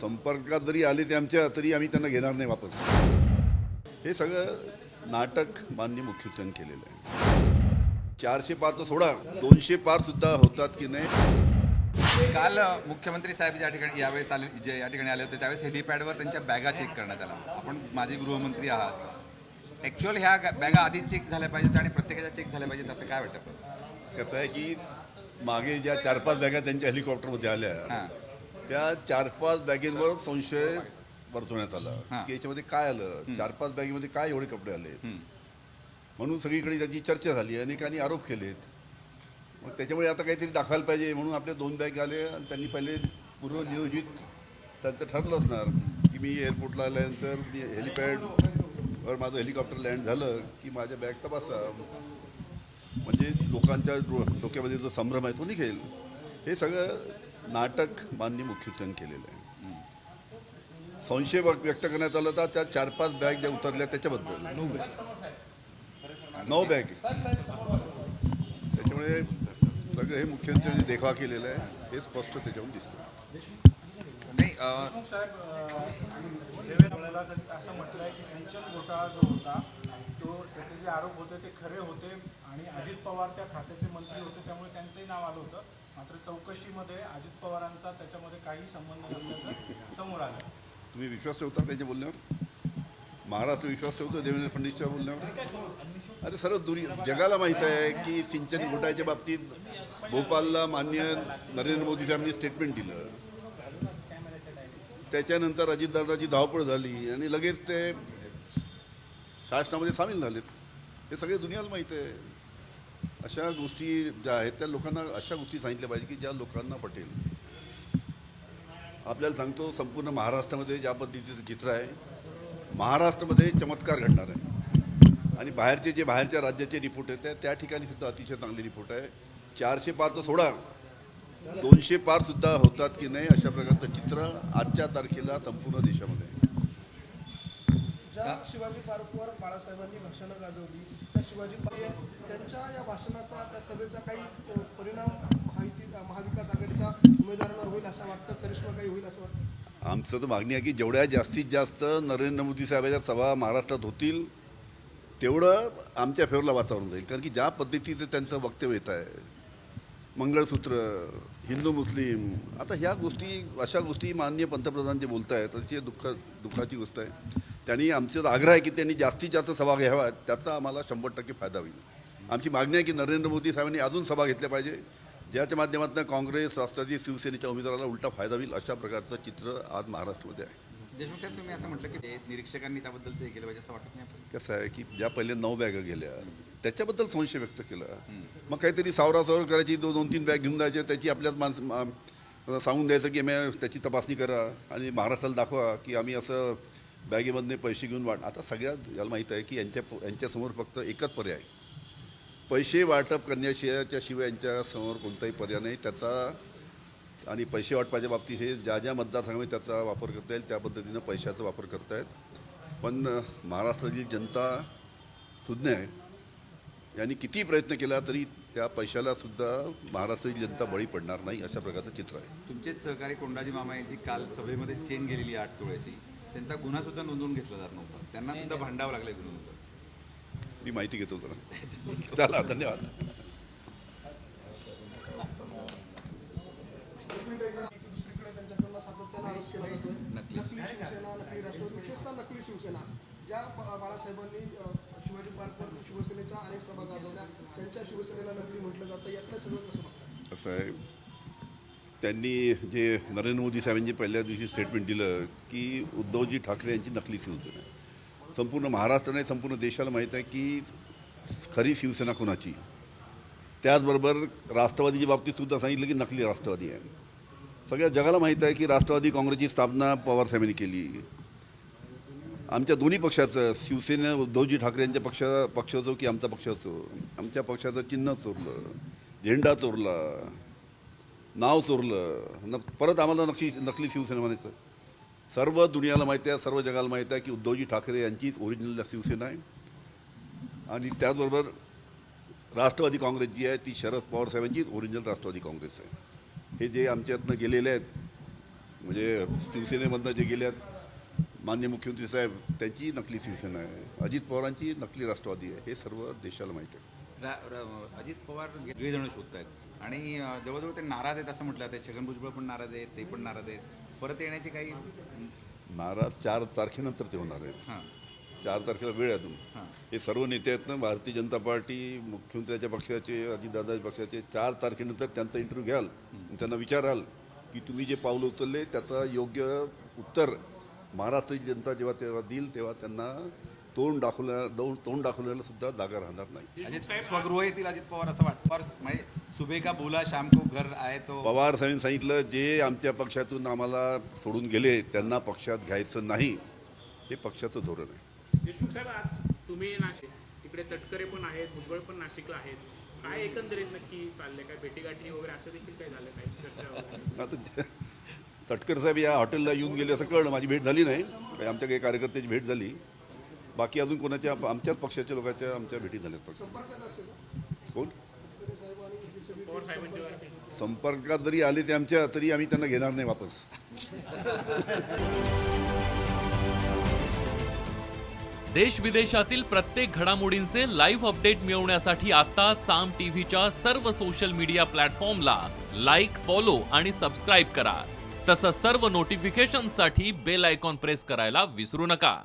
संपर्कात जरी आले ते आमच्या तरी आम्ही त्यांना घेणार नाही वापस. हे सगळं नाटक मान्य मुख्यमंत्र्यांनी केलेलं आहे. चारशे पार तर सोडा. दोनशे पार सुद्धा होतात की नाही? काल मुख्यमंत्री साहेब ज्या ठिकाणी यावेळेस आले जे या ठिकाणी आले होते त्यावेळेस हेलिपॅडवर त्यांच्या बॅगा चेक करण्यात आला आपण माजी गृहमंत्री आहात. ॲक्च्युअल ह्या बॅगा आधी चेक झाल्या पाहिजेत आणि प्रत्येकाच्या चेक झाल्या पाहिजेत असं काय वाटतं? कसं आहे की मागे ज्या चार पाच बॅगा त्यांच्या हेलिकॉप्टरमध्ये आल्या हां. त्या चार पाच बॅगेंवर संशय वर्तवण्यात आला. हां. की याच्यामध्ये काय आलं? चार पाच बॅगेमध्ये काय एवढे कपडे आले. म्हणून सगळीकडे त्याची चर्चा झाली. अनेकांनी आरोप केलेत. मग त्याच्यामुळे आता काहीतरी दाखवायला पाहिजे म्हणून आपले दोन बॅग आले आणि त्यांनी पहिले पूर्वनियोजित त्यांचं ठरलं असणार की मी एअरपोर्टला आल्यानंतर मी हेलिपॅडवर माझं हेलिकॉप्टर लँड झालं की माझ्या बॅग तपासा. म्हणजे लोकांच्या डो- डोक्यामध्ये जो संभ्रम आहे तो निघेल. हे सगळं नाटक मान्य मुख्यमंत्र्यांनी केलेलं आहे. संशय व्यक्त व्यक्त करण्यात आला होता. त्या चार पाच बॅग ज्या उतरल्या त्याच्याबद्दल. नऊ बॅग. नऊ बॅग. त्याच्यामुळे सगळं हे मुख्यमंत्र्यांनी देखवा केलेला आहे. हे स्पष्ट त्याच्यावरून दिसतं. नाही असं म्हटलं की सिंचन घोटाळा जो होता तो त्याचे जे आरोप होते ते खरे होते आणि अजित पवार त्या खात्याचे मंत्री होते त्यामुळे त्यांचंही नाव आलं होतं. मात्र चौकशीमध्ये अजित पवारांचा त्याच्यामध्ये काही संबंध नसल्याचं समोर आलं. तुम्ही विश्वास ठेवता त्यांच्या बोलण्यावर? महाराष्ट्र विश्वास ठेवतो देवेंद्र फडणवीसच्या बोलण्यावर? अरे सर्व दुरी जगाला माहीत आहे की सिंचन घोटाळ्याच्या बाबतीत भोपालला मान्य नरेंद्र मोदी साहेबांनी स्टेटमेंट दिलं. त्याच्यानंतर अजितदादाची धावपळ झाली आणि लगेच ते शासनामध्ये सामील झालेत. हे सगळे दुनियाला माहीत आहे. अशा गोष्टी ज्या आहेत त्या लोकांना अशा गोष्टी सांगितल्या पाहिजे की ज्या लोकांना पटेल. आपल्याला सांगतो संपूर्ण महाराष्ट्रामध्ये ज्या पद्धतीचं चित्र आहे महाराष्ट्रामध्ये चमत्कार घडणार आहे. आणि बाहेरचे जे बाहेरच्या राज्याचे रिपोर्ट आहेत त्या ठिकाणी सुद्धा अतिशय चांगले रिपोर्ट आहे. चारशे पार तर सोडा. दोनशे पार सुद्धा होतात की नाही अशा प्रकारचं चित्र आजच्या तारखेला संपूर्ण देशामध्ये आहे. ज्या शिवाजी पार्कवर बाळासाहेबांनी भाषणं गाजवली त्या शिवाजी पार्क त्यांच्या या भाषणाचा त्या सभेचा काही परिणाम महायुती महाविकास आघाडीच्या उमेदवारांवर होईल असं वाटतं? करिश्मा काही होईल असं वाटतं? आमचं तर मागणी आहे की जेवढ्या जास्तीत जास्त नरेंद्र मोदी साहेबांच्या सभा महाराष्ट्रात होतील तेवढं आमच्या फेवरला वातावरण जाईल. कारण की ज्या पद्धतीचं त्यांचं वक्तव्य येत आहे मंगळसूत्र हिंदू मुस्लिम आता ह्या गोष्टी अशा गोष्टी माननीय पंतप्रधान जे बोलत आहेत त्याची दुःख दुःखाची गोष्ट आहे. त्यांनी आमचा आग्रह आहे की त्यांनी जास्तीत जास्त सभा घ्याव्यात त्याचा आम्हाला शंभर टक्के फायदा होईल. आमची मागणी आहे की नरेंद्र मोदी साहेबांनी अजून सभा घेतल्या पाहिजे ज्याच्या माध्यमातून काँग्रेस राष्ट्रवादी शिवसेनेच्या उमेदवाराला उलटा फायदा होईल अशा प्रकारचं चित्र आज महाराष्ट्रामध्ये आहे. देशमुख साहेब तुम्ही असं म्हटलं की निरीक्षकांनी त्याबद्दलचं हे केलं पाहिजे असं वाटत नाही? कसं आहे की ज्या पहिले नऊ बॅगा गेल्या त्याच्याबद्दल संशय व्यक्त केला. मग काहीतरी सावरासावर करायची दो दोन तीन बॅग घेऊन जायचे त्याची आपल्याच माणसं मा- सांगून द्यायचं की आम्ही त्याची तपासणी करा आणि महाराष्ट्राला दाखवा की आम्ही असं बॅगेमधने पैसे घेऊन वाट. आता सगळ्यात याला माहीत आहे की यांच्या यांच्यासमोर फक्त एकच पर्याय. पैसे वाटप करण्याशिवायच्या शिवाय यांच्यासमोर कोणताही पर्याय नाही. त्याचा आणि पैसे वाटपाच्या बाबतीत हे ज्या ज्या मतदारसंघामध्ये त्याचा वापर करता येईल त्या पद्धतीनं पैशाचा वापर करतायत पण महाराष्ट्राची जनता सुज्ञ आहे यांनी किती प्रयत्न केला तरी त्या पैशाला सुद्धा महाराष्ट्राची जनता बळी पडणार नाही अशा प्रकारचं चित्र आहे. तुमचेच सहकारी कोंडाजी मामा यांची काल सभेमध्ये चेन गेलेली आहे आठ तोळ्याची. त्यांचा गुन्हा सुद्धा नोंदवून घेतला जात नव्हता. त्यांना सुद्धा भांडावं लागलं गुन्हा मी माहिती घेतो जरा. चला धन्यवाद. नकली. शिवसेना नकली राष्ट्रवादी विशेषतः नकली शिवसेना. ज्या बाळासाहेबांनी शिवाजी पार्कवर शिवसेनेच्या अनेक सभा गाजवल्या त्यांच्या शिवसेनेला नकली म्हटलं जातं. याकडे सगळं कसं बघतात असं आहे त्यांनी जे नरेंद्र मोदी साहेबांनी पहिल्या दिवशी स्टेटमेंट दिलं की उद्धवजी ठाकरे यांची नकली शिवसेना आहे. संपूर्ण महाराष्ट्राने संपूर्ण देशाला माहीत आहे की खरी शिवसेना कोणाची? त्याचबरोबर राष्ट्रवादीच्या बाबतीत सुद्धा सांगितलं की नकली राष्ट्रवादी आहे. सगळ्या जगाला माहीत आहे की राष्ट्रवादी काँग्रेसची स्थापना पवारसाहेबांनी केली. आमच्या दोन्ही पक्षाचं शिवसेना उद्धवजी ठाकरे यांच्या पक्षा पक्ष असो की आमचा पक्ष असो आमच्या पक्षाचं चिन्ह चोरलं झेंडा चोरला. नाव चोरलं. न परत आम्हाला नक्षी नकली शिवसेना म्हणायचं. सर्व दुनियाला माहिती आहे सर्व जगाला माहिती आहे की उद्धवजी ठाकरे यांचीच ओरिजिनल शिवसेना आहे. आणि त्याचबरोबर राष्ट्रवादी काँग्रेस जी आहे ती शरद पवार साहेबांचीच ओरिजिनल राष्ट्रवादी काँग्रेस आहे. हे जे आमच्यातनं गेलेले आहेत म्हणजे शिवसेनेमधनं जे गेले आहेत मान्य मुख्यमंत्री साहेब त्यांची नकली शिवसेना आहे. अजित पवारांची नकली राष्ट्रवादी आहे. हे सर्व देशाला माहीत आहे. रा- रा- अजित पवार जण शोधत आहेत आणि जवळजवळ ते नाराज आहेत असं म्हटलं जातं छगन भुजबळ पण नाराज आहेत ते पण नाराज आहेत. परत येण्याची काही नाराज चार तारखेनंतर ते होणार आहेत. हां. चार तारखेला वेळ आहे अजून. हां. सर्व नेते आहेत ना भारतीय जनता पार्टी मुख्यमंत्र्याच्या पक्षाचे अजितदादाच्या पक्षाचे चार तारखेनंतर त्यांचा इंटरव्ह्यू घ्याल. त्यांना विचाराल की तुम्ही जे पावलं उचलले त्याचं योग्य उत्तर महाराष्ट्राची जनता जेव्हा तेव्हा देईल तेव्हा त्यांना तोंड दाखवल्या दोन तोंड दाखवल्याला सुद्धा जागा राहणार नाही. अजित स्वगृह येतील अजित पवार असं वाटतं. पवार म्हणजे सुबह का बोला शाम को घर आहे तो. पवार साहेबांनी सांगितलं जे आमच्या पक्षातून आम्हाला सोडून गेले त्यांना पक्षात घ्यायचं नाही. हे पक्षाचं धोरण आहे. देशमुख साहेब आज तुम्ही नाशिक तिकडे तटकरे पण आहेत भुजबळ पण नाशिकला आहेत. काय एकंदरीत नक्की चाललंय? काय भेटीगाठी वगैरे असं देखील काय झालं काय चर्चा आता तटकर साहेब या हॉटेलला येऊन गेले असं कळलं. माझी भेट झाली नाही. आमच्या काही कार्यकर्त्याची भेट झाली. बाकी अजून कोणाच्या आमच्याच पक्षाच्या लोकांच्या आमच्या भेटी झाल्यात पक्ष संपर्कात कोण? संपर्कात जरी आले ते आमच्या तरी आम्ही त्यांना घेणार नाही वापस. देश विदेशातील प्रत्येक घडामोडींचे लाईव्ह अपडेट मिळवण्यासाठी आता साम टीव्हीच्या सर्व सोशल मीडिया प्लॅटफॉर्मला लाईक फॉलो आणि सबस्क्राईब करा. तसंच सर्व नोटिफिकेशनसाठी बेल आयकॉन प्रेस करायला विसरू नका.